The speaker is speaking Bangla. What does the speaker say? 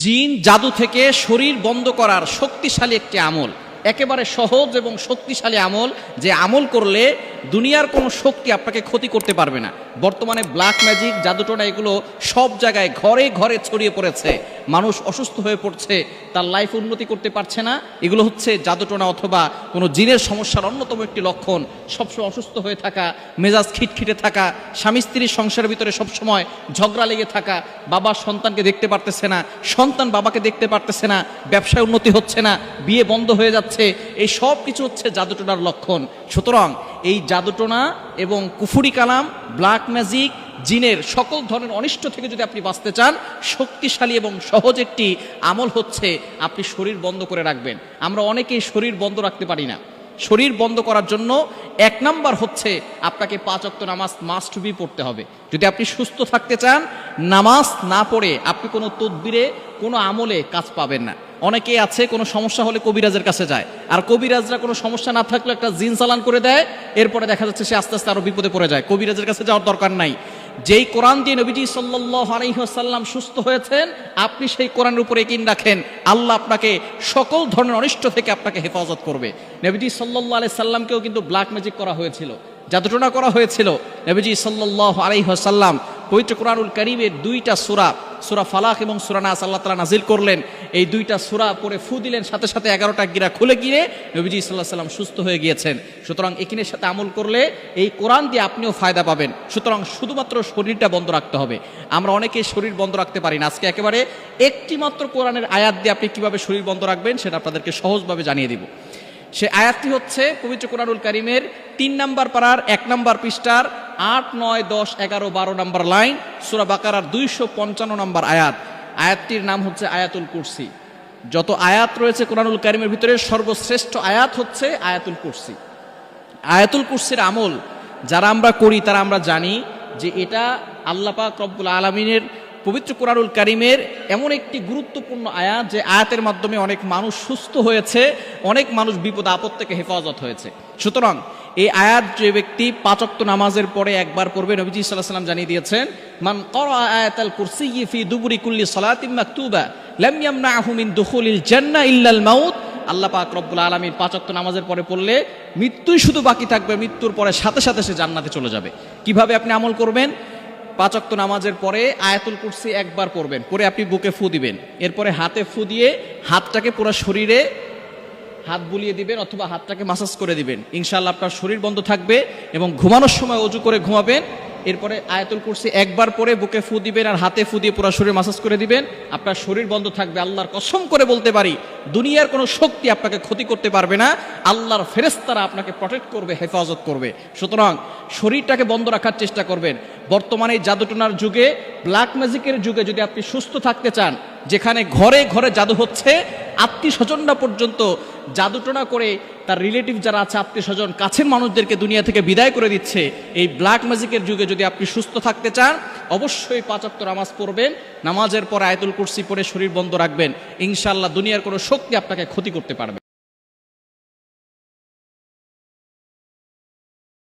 জিন জাদু থেকে শরীর বন্ধ করার শক্তিশালী একটি আমল। একেবারে সহজ এবং শক্তিশালী আমল যে আমল করলে দুনিয়ার কোনো শক্তি আপনাকে ক্ষতি করতে পারবে না। বর্তমানে ব্ল্যাক ম্যাজিক জাদুটোনা এগুলো সব জায়গায় ঘরে ঘরে ছড়িয়ে পড়েছে। মানুষ অসুস্থ হয়ে পড়ছে, তার লাইফ উন্নতি করতে পারছে না। এগুলো হচ্ছে জাদুটোনা অথবা কোনো জিনের সমস্যার অন্যতম একটি লক্ষণ। সবসময় অসুস্থ হয়ে থাকা, মেজাজ খিটখিটে থাকা, স্বামী স্ত্রীর সংসারের ভিতরে সবসময় ঝগড়া লেগে থাকা, বাবা সন্তানকে দেখতে পারতেছে না, সন্তান বাবাকে দেখতে পারতেছে না, ব্যবসায় উন্নতি হচ্ছে না, বিয়ে বন্ধ হয়ে যাচ্ছে। এই সব কিছু হচ্ছে জাদুটোনার লক্ষণ। সুতরাং এই জাদুটোনা এবং কুফুরি কালাম, ব্ল্যাক ম্যাজিক, জিনের সকল ধরনের অনিষ্ট থেকে যদি আপনি বাঁচতে চান, শক্তিশালী এবং সহজ একটি আমল হচ্ছে আপনি শরীর বন্ধ করে রাখবেন। আমরা অনেকেই শরীর বন্ধ রাখতে পারি না। শরীর বন্ধ করার জন্য এক নাম্বার হচ্ছে আপনাকে পাঁচ অক্ত নামাজ মাস্ট বি পড়তে হবে। যদি আপনি সুস্থ থাকতে চান, নামাজ না পড়ে আপনি কোনো তদবিরে, কোনো আমলে কাজ পাবেন না। অনেকেই আছে, কোনো সমস্যা হলে কবিরাজের কাছে যায়। আর কবিরাজরা কোনো সমস্যা না থাকলে একটা জিন চালান করে দেয়, এরপরে দেখা যাচ্ছে সে আস্তে আস্তে আরও বিপদে পড়ে যায়। কবিরাজের কাছে যাওয়ার দরকার নাই। যেই কোরআন দিয়ে নবীজি সাল্লাহ আলহিহাসাল্লাম সুস্থ হয়েছেন, আপনি সেই কোরআনের উপরে কিন রাখেন। আল্লাহ আপনাকে সকল ধরনের অনিষ্ট থেকে আপনাকে হেফাজত করবে। নবীজি সাল্লাহ আলি সাল্লামকেও কিন্তু ব্ল্যাক ম্যাজিক করা হয়েছিল। জাদুটনা করা হয়েছিল, নবীজি সাল্লাহ আলহিহাসাল্লাম পবিত্র কোরআনুল করিমের দুইটা সুরা সুরা ফালাক এবং সুরা নাস আল্লাহ তালা নাজিল করলেন। এই দুইটা সুরা পরে ফু দিলেন, সাথে সাথে এগারোটা গিরা খুলে গিয়ে নবীজি সাল্লাহ সাল্লাম সুস্থ হয়ে গিয়েছেন। সুতরাং একিনের সাথে আমল করলে এই কোরআন দিয়ে আপনিও ফায়দা পাবেন। সুতরাং শুধুমাত্র শরীরটা বন্ধ রাখতে হবে। আমরা অনেকেই শরীর বন্ধ রাখতে পারি না। আজকে একেবারে একটি মাত্র কোরআনের আয়াত দিয়ে আপনি কীভাবে শরীর বন্ধ রাখবেন সেটা আপনাদেরকে সহজভাবে জানিয়ে দিব। সে আয়াতটি হচ্ছে, পবিত্র কোরআনুল করিমের তিন নাম্বার পাড়ার এক নাম্বার পৃষ্ঠার আট, নয়, দশ, এগারো, বারো নম্বর লাইন, সুরা বাকারার দুইশো পঞ্চান্ন নম্বর আয়াত। আয়াতটির নাম হচ্ছে আয়াতুল কুরসি। যত আয়াত রয়েছে কোরআনুল করিমের ভিতরে সর্বশ্রেষ্ঠ আয়াত হচ্ছে আয়াতুল কুরসি। আয়াতুল কুরসির আমল যারা আমরা করি, তারা আমরা জানি যে এটা আল্লাপাক রব্বুল আলমিনের পবিত্র কোরআনুল কারিমের এমন একটি গুরুত্বপূর্ণ আয়াত যে আয়াতের মাধ্যমে অনেক মানুষ সুস্থ হয়েছে, অনেক মানুষ বিপদ আপদ থেকে হেফাজত হয়েছে। সুতরাং এই আয়াত যে ব্যক্তি পাঁচক্ত নামাজের পরে একবার পড়বে, নবীজি সাল্লাহ সাল্লাম জানিয়ে দিয়েছেন, মান করা আয়াতাল কুরসি ফি দুবুরি কুল্লি সালাতিম মাকতুবা, লাম ইয়ামনাহু মিন দুখুলিল জান্নাহ ইল্লাল মাউত, আল্লাহ পাক রব্বুল আলমীর পাঁচক্ত নামাজের পরে পড়লে মৃত্যুই শুধু বাকি থাকবে, মৃত্যুর পরে সাথে সাথে সে জান্নাতে চলে যাবে। কীভাবে আপনি আমল করবেন? পাঁচক্ত নামাজের পরে আয়াতুল কুরসি একবার পড়বেন, পরে আপনি বুকে ফু দিবেন, এরপরে হাতে ফু দিয়ে হাতটাকে পুরো শরীরে হাত বুলিয়ে দিবেন অথবা হাতটাকে মাসাজ করে দিবেন। ইনশাল্লাহ আপনার শরীর বন্ধ থাকবে এবং ঘুমানোর সময় অজু করে ঘুমাবেন। এরপরে আয়াতুল কুরসি একবার পরে বুকে ফু দিবেন আর হাতে ফু দিয়ে পুরো শরীর মাসাজ করে দিবেন। আপনার শরীর বন্ধ থাকবে, আল্লাহর কসম করে বলতে পারি। দুনিয়ার কোনো শক্তি আপনাকে ক্ষতি করতে পারবে না। আল্লাহর ফেরেস্তারা আপনাকে প্রটেক্ট করবে, হেফাজত করবে। সুতরাং শরীরটাকে বন্ধ রাখার চেষ্টা করবেন। বর্তমানে জাদুটনার যুগে ব্ল্যাক ম্যাজিকের যুগে যদি আপনি সুস্থ থাকতে চান যেখানে ঘরে ঘরে জাদু হচ্ছে আত্মীয় স্বজনরা পর্যন্ত জাদুটনা করে তার রিলেটিভ যারা আছে আত্মীয় স্বজন কাছের মানুষদেরকে দুনিয়া থেকে বিদায় করে দিচ্ছে। এই ব্ল্যাক ম্যাজিকের যুগে যদি আপনি সুস্থ থাকতে চান, অবশ্যই পাঁচাত্তর নামাজ পড়বেন। নামাজের পর আয়তুল কুরসি পরে শরীর বন্ধ রাখবেন। ইনশাল্লাহ দুনিয়ার কোনো শক্তি আপনাকে ক্ষতি করতে পারবে।